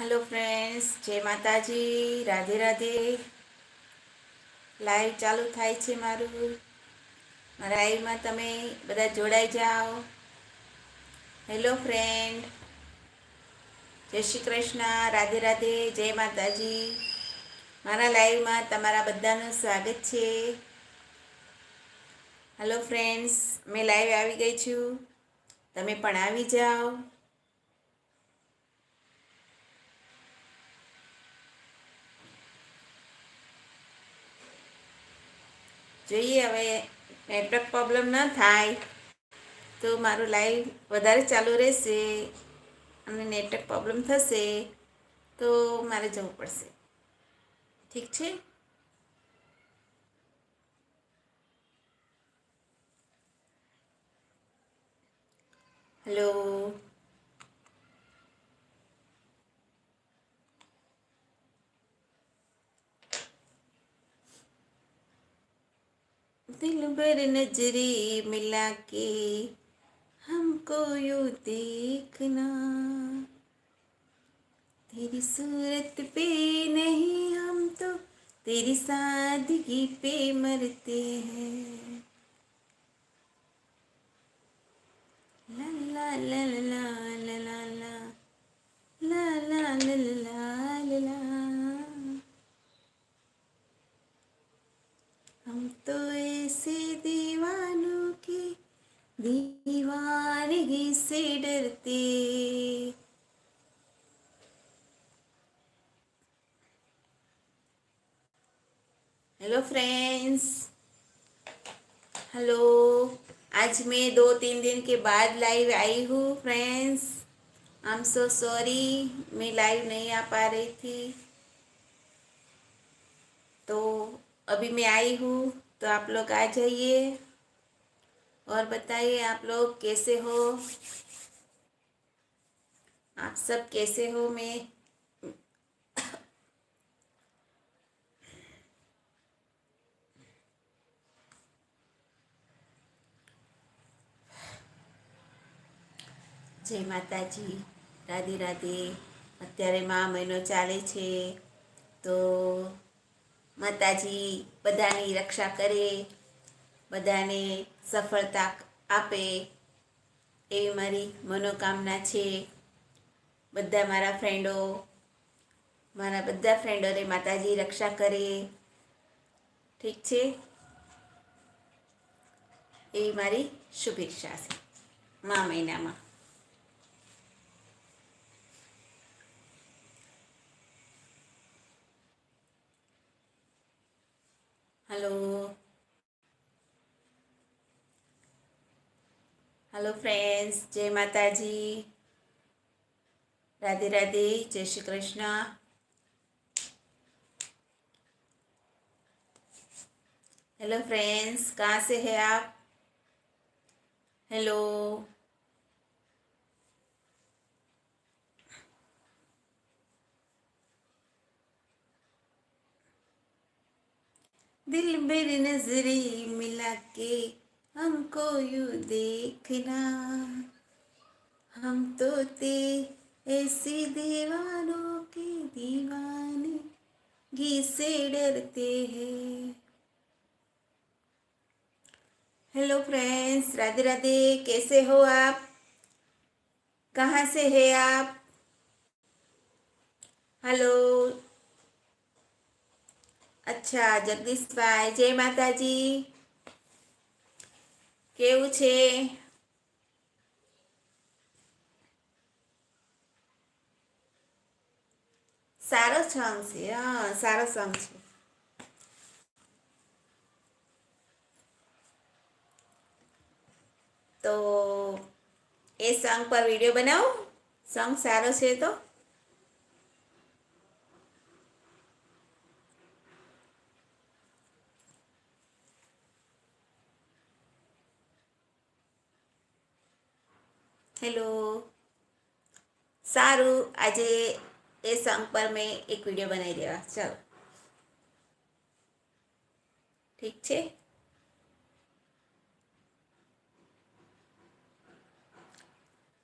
Hello friends જય માતાજી. Radhe Radhe. Live ચાલુ થાય છે મારું. મારા લાઈવમાં તમે બધા જોડાઈ જાઓ. હેલો ફ્રેન્ડ જય શ્રી કૃષ્ણ. રાધે રાધે. જય માતાજી. મારા લાઈવમાં તમારા બધાનું સ્વાગત છે. હેલો ફ્રેન્ડ્સ મેં લાઈવ આવી ગઈ છું. તમે પણ આવી જાઓ. જોઈએ, હવે નેટવર્ક પ્રોબ્લેમ ન થાય. તો મારું લાઈવ વધારે ચાલુ રહેશે અને નેટવર્ક પ્રોબ્લેમ થશે તો મારે જવું પડશે. ઠીક છે? હેલો दिल भर नजरे मिला के हमको यूं देखना तेरी सूरत पे नहीं हम तो तेरी सादगी पे मरते हैं ला ला ला ला ला ला के बाद लाइव आई हूँ friends I am so sorry मैं लाइव नहीं आ पा रही थी. तो अभी मैं आई हूँ तो आप लोग आ जाइए. और बताइए आप लोग कैसे हो? आप सब कैसे हो? मैं જય માતાજી. રાધે રાધે. અત્યારે મા મહિનો ચાલે છે. તો માતાજી બધાની રક્ષા કરે, બધાને સફળતા આપે. એવી મારી મનોકામના છે. બધા મારા ફ્રેન્ડો, મારા બધા ફ્રેન્ડોને માતાજી રક્ષા કરે. ઠીક છે? એવી મારી શુભેચ્છા છે. મા મહિનામાં. હલો હલો ફ્રેન્ડ્સ જય માતાજી રાધે રાધે જય શ્રી કૃષ્ણ हेलो फ्रेंड्स कहाँ से है आप हेलो दिल मेरी नजरे मिला के हमको यू देखना। हम तो ते ऐसी दीवानों के दीवाने घी से डरते हैं। हेलो फ्रेंड्स राधे राधे, कैसे हो आप? कहाँ से है आप? हेलो અચ્છા, જગદીશભાઈ, જય માતાજી. કેવું છે? સારો સોંગ છે, હા, સારો સોંગ છે. તો એ સોંગ પર વીડિયો બનાવો? સોંગ સારો છે તો? હેલો. સારું, આજે એ સોંગ પર મેં એક વીડિયો બનાવી દેવા. ચાલો. ઠીક છે?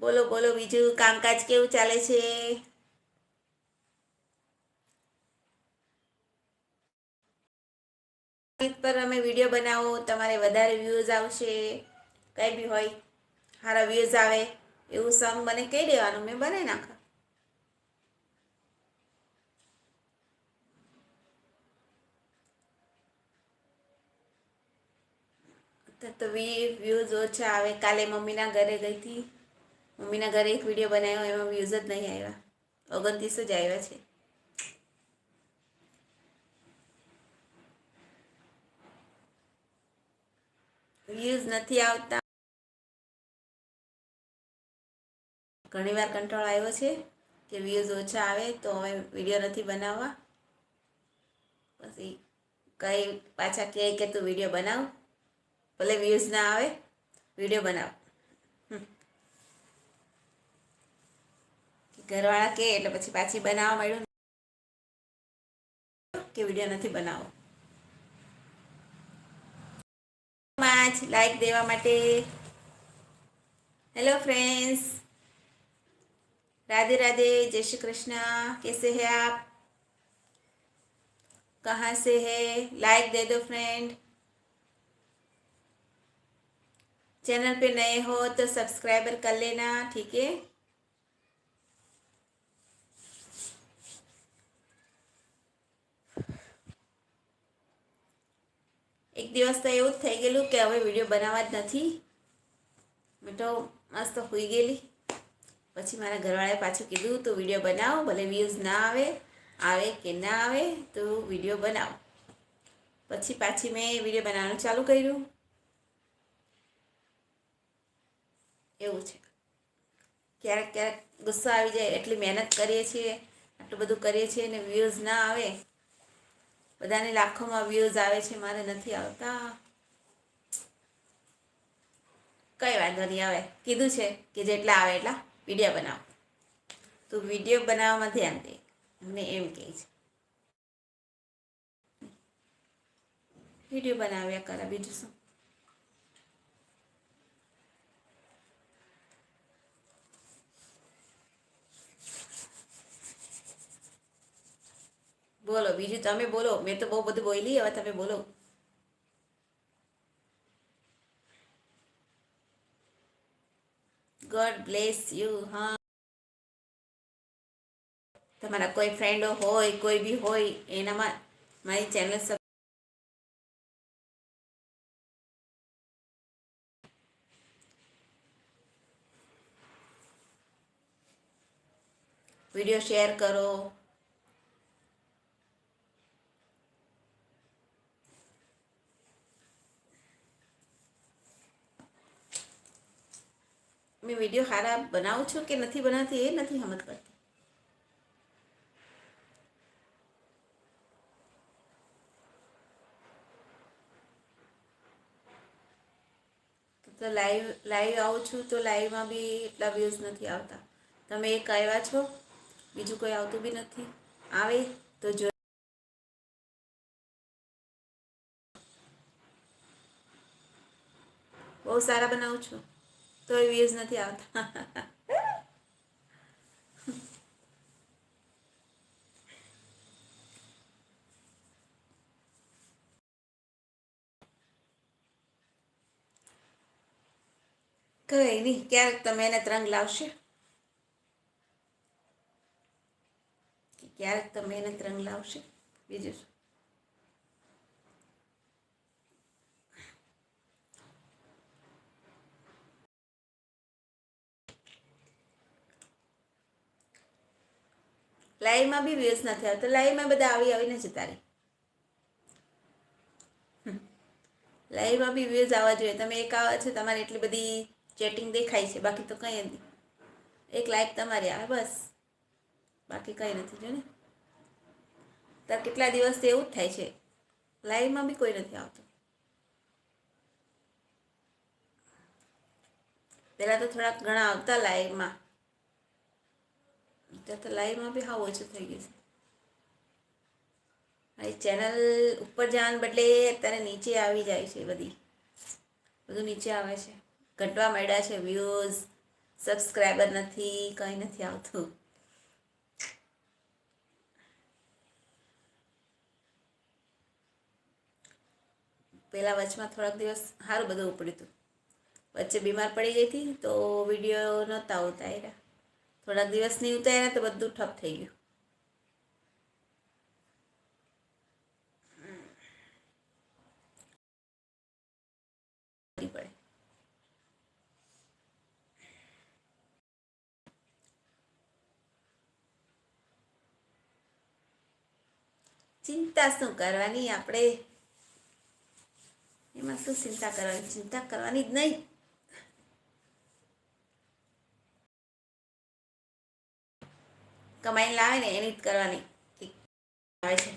બોલો બોલો, બીજું કામકાજ કેવું ચાલે છે? પર અમે વીડિયો બનાવો, તમારે વધારે વ્યૂઝ આવશે. કંઈ બી હોય, સારા વ્યૂઝ આવે. એવું સોંગ મને કહી દેવાનું, મેં બનાવી નાખા તો વ્યૂઝ ઓછા આવે. કાલે મમ્મીના ઘરે ગઈ હતી. મમ્મીના ઘરે એક વીડિયો બનાવ્યો, એમાં વ્યૂઝ જ નહીં આવ્યા. ઓગણત્રીસ જ આવ્યા છે. વ્યૂઝ નથી આવતા. ઘણીવાર કંટાળો આવ્યો છે કે વ્યૂઝ ઓછા આવે તો અમે વીડિયો નથી બનાવવા. પછી કંઈ પાછા કહે કે તું વીડિયો બનાવ. ભલે વ્યૂઝ ના આવે વીડિયો બનાવ. ઘરવાળા કે એટલે પછી પાછી બનાવવા માંડ્યું કે વીડિયો નથી બનાવો. લાઈક દેવા માટે. હેલો ફ્રેન્ડ્સ राधे राधे जय श्री कृष्णा कैसे हैं आप कहाँ से है लाइक दे दो फ्रेंड चैनल पे नए हो तो सब्सक्राइबर कर लेना ठीक है એક દિવસ તો એવું જ થઈ ગયેલું કે હવે વિડીયો બનાવવા જ નથી મેં તો મસ્ત હોઈ ગયેલી પછી મારા ઘરવાળાએ પાછું કીધું, તો વીડિયો બનાવો, ભલે વ્યૂઝ ના આવે આવે કે ના આવે, તો વીડિયો બનાવો. પછી પાછી મેં વીડિયો બનાવવાનું ચાલુ કર્યું. એવું છે. ક્યારેક ક્યારેક ગુસ્સો આવી જાય, એટલી મહેનત કરીએ છીએ, આટલું બધું કરીએ છીએ ને વ્યૂઝ ના આવે. બધાને લાખોમાં વ્યૂઝ આવે છે, મારે નથી આવતા. કઈ વાંધો નહીં આવે. કીધું છે કે જેટલા આવે એટલા. વીડિયો બનાવો. તું વીડિયો બનાવવામાં ધ્યાન દે મને એમ કહે છે. વીડિયો બનાવ્યા કરે બીજું શું? બોલો, બીજું તમે બોલો. મેં તો બહુ બધું બોલી, હવે તમે બોલો. ગોડ બ્લેસ યુ હા તમારા કોઈ ફ્રેન્ડો હોય, કોઈ બી હોય, એનામાં મારી ચેનલ સબ વીડિયો શેર કરો. મેં વીડિયો સારા બનાવું છું કે નથી બનાવતી એ નથી સમજ પડતી. તો લાઈવ લાઈવ આવું છું તો લાઈવમાં બી એટલા વ્યૂઝ નથી આવતા. તમે એક આવ્યા છો, બીજું કોઈ આવતું બી નથી. આવે તો જો બહુ સારા બનાવું છું. તો એ વ્યૂઝ નથી આવતા કઈ નહીં ક્યારેક તમે એને ત્રંગ લાવશે ક્યારેક તમે એને ત્રંગ લાવશે બીજું લાઈવમાં બી વ્યૂઝ નથી આવતો. લાઈવમાં બધા આવી આવીને જતા રહે. લાઈવમાં બી વ્યૂઝ આવવા જોઈએ. તમે એક આવા છો, તમારે એટલી બધી ચેટિંગ દેખાય છે. બાકી તો કંઈ નથી એક લાઈક તમારી આવે, બસ. બાકી કંઈ નથી, જો ને. તાર કેટલા દિવસથી એવું જ થાય છે. લાઈવમાં બી કોઈ નથી આવતું. પહેલાં તો થોડાક ઘણા આવતા લાઈવમાં. તો લાઈવમાં બી હાવ ઓછું થઈ ગયું છે. મારી ચેનલ ઉપર જવાને બદલે અત્યારે નીચે આવી જાય છે બધી. બધું નીચે આવે છે. ઘટવા માંડ્યા છે વ્યૂઝ સબસ્ક્રાઈબર નથી, કંઈ નથી આવતું. પહેલાં વચમાં થોડાક દિવસ સારું બધું ઉપડ્યું હતું. વચ્ચે બીમાર પડી ગઈ હતી તો વીડિયો નહોતા આવતા થોડાક દિવસ નહીં ઉતાર્યા તો બધું ઠપ થઈ ગયું. ચિંતા શું કરવાની આપણે? એમાં શું ચિંતા કરવાની? ચિંતા કરવાની જ નહીં. કમાઈને લાવે ને એની જ કરવાની. આવે છે.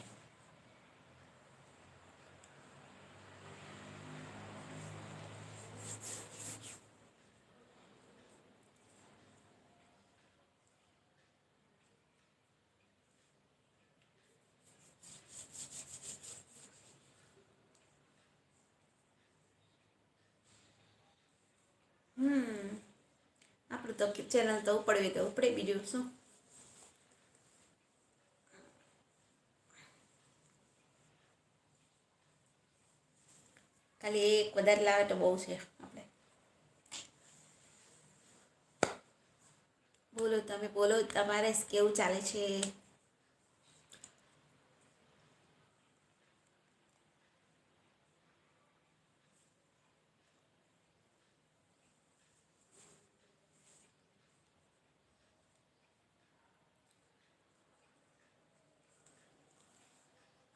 હમ. આપણું તો ચેનલ તો ઉપડવી તો ઉપડે બીજું શું? ખાલી એક વધારે લાવે તો બહુ છે આપણે. બોલો તમે, બોલો તમારે કેવું ચાલે છે?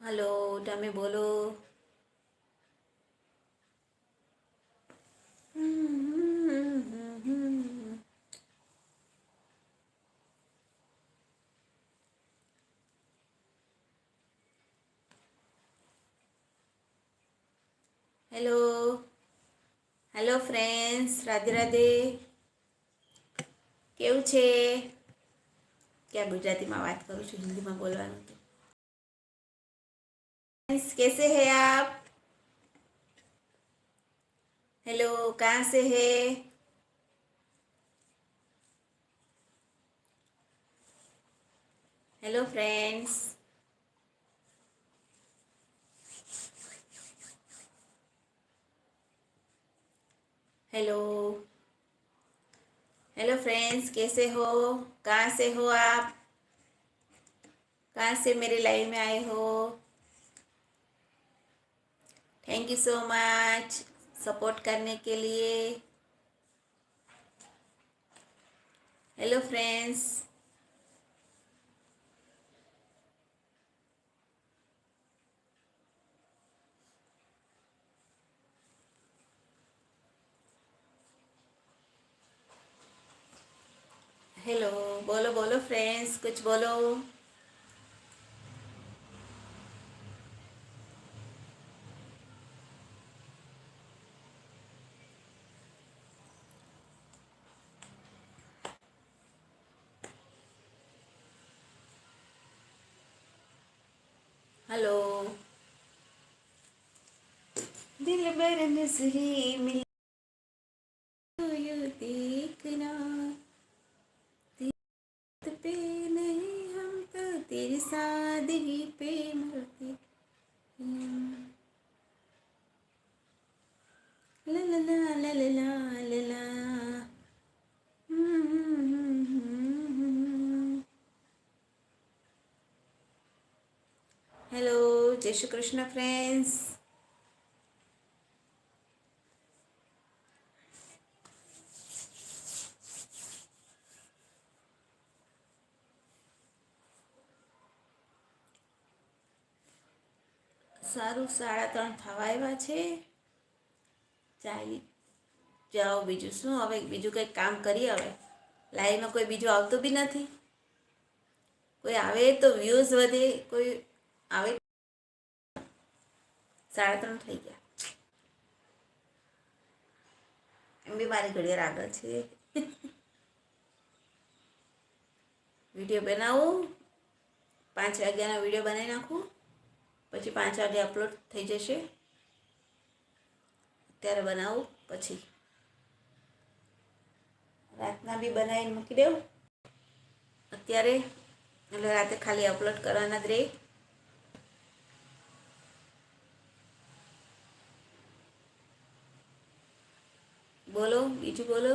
હલો, તમે બોલો. Hello hello friends Radhe Radhe केव छे क्या गुजराती में बात करू छु हिंदी में बोलवा फ्रेंड्स कैसे है आप हेलो कहाँ से है hello friends hello hello friends कैसे हो? कहाँ से हो आप? कहाँ से मेरे लाइव में आए हो? Thank you so much support करने के लिए. हेलो फ्रेंड्स हेलो बोलो बोलो फ्रेंड्स कुछ बोलो हेलो दिल भर नजरे मिल જય શ્રી કૃષ્ણ ફ્રેન્ડ્સ સારું, સાડા ત્રણ થવા આવ્યા છે. ચાલી, જાઓ બીજું શું? હવે બીજું કંઈક કામ કરીએ હવે. લાઈવમાં કોઈ બીજું આવતું બી નથી. કોઈ આવે તો વ્યૂઝ વધે, કોઈ આવે સાડા ત્રણ થઈ ગયા. એમ બી મારી ઘડિયાળ આગળ છે. વીડિયો બનાવું. પાંચ વાગ્યાનો વીડિયો બનાવી નાખું. પછી પાંચ વાગે અપલોડ થઈ જશે. અત્યારે બનાવું પછી. રાતના બી બનાવીને મૂકી દઉં અત્યારે એટલે રાતે ખાલી અપલોડ કરવાના જ રહે. બોલો બીજું બોલો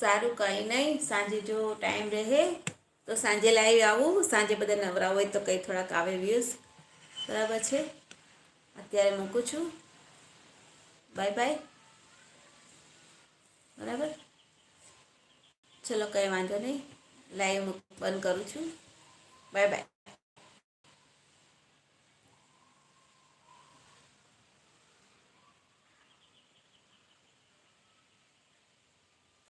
સારું કંઈ નહીં, સાંજે જો ટાઈમ રહે તો સાંજે લાઈવ આવું, સાંજે બધા નવરા હોય તો કંઈ થોડાક આવે વ્યૂઝ બરાબર છે? અત્યારે મૂકું છું. બાય બાય બરાબર? ચલો કંઈ વાંધો નહીં. લાઈવ બંધ કરું છું. Bye bye